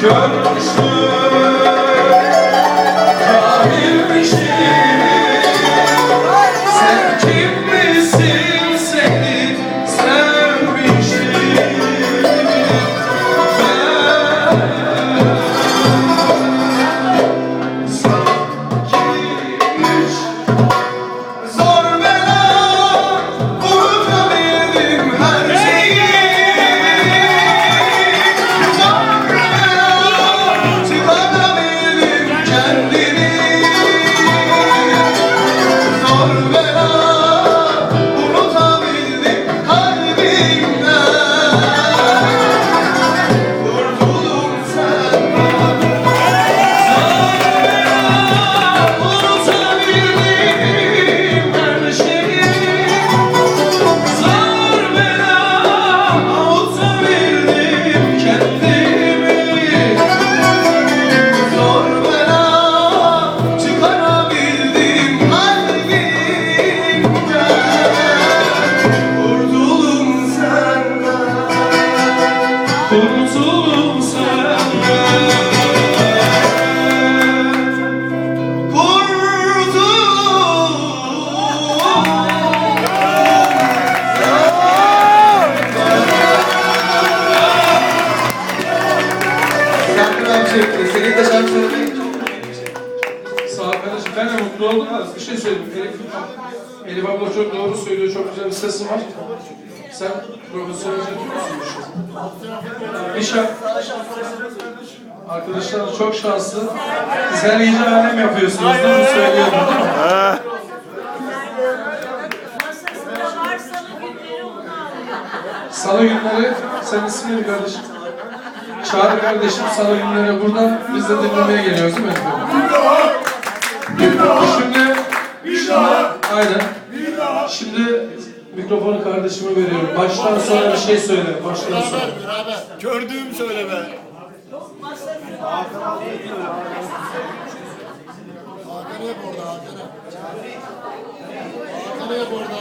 Körmüşüm Ben de mutlu oldum bir şey söyleyeyim. Elif, Elif abla çok doğru söylüyor. Çok güzel bir sesi var. Sen profesyonelce. Bir şarkı. Arkadaşlar çok şanslı. Sen iyice alem yapıyorsunuz. Bunu söylüyorum salı günleri onu alıyor. Salı günleri, sen ismin neydi kardeşim? Çağrı kardeşim salı günleri burada. Biz de dinlemeye geliyoruz değil mi? Şimdi, şimdi, aynen. Şimdi mikrofonu kardeşime veriyorum. Baştan sonra bir şey söyle. Baştan sonra. Gördüğüm söyle be. Hakan'ı yap orada Hakan'ı. Hakan'ı yap orada.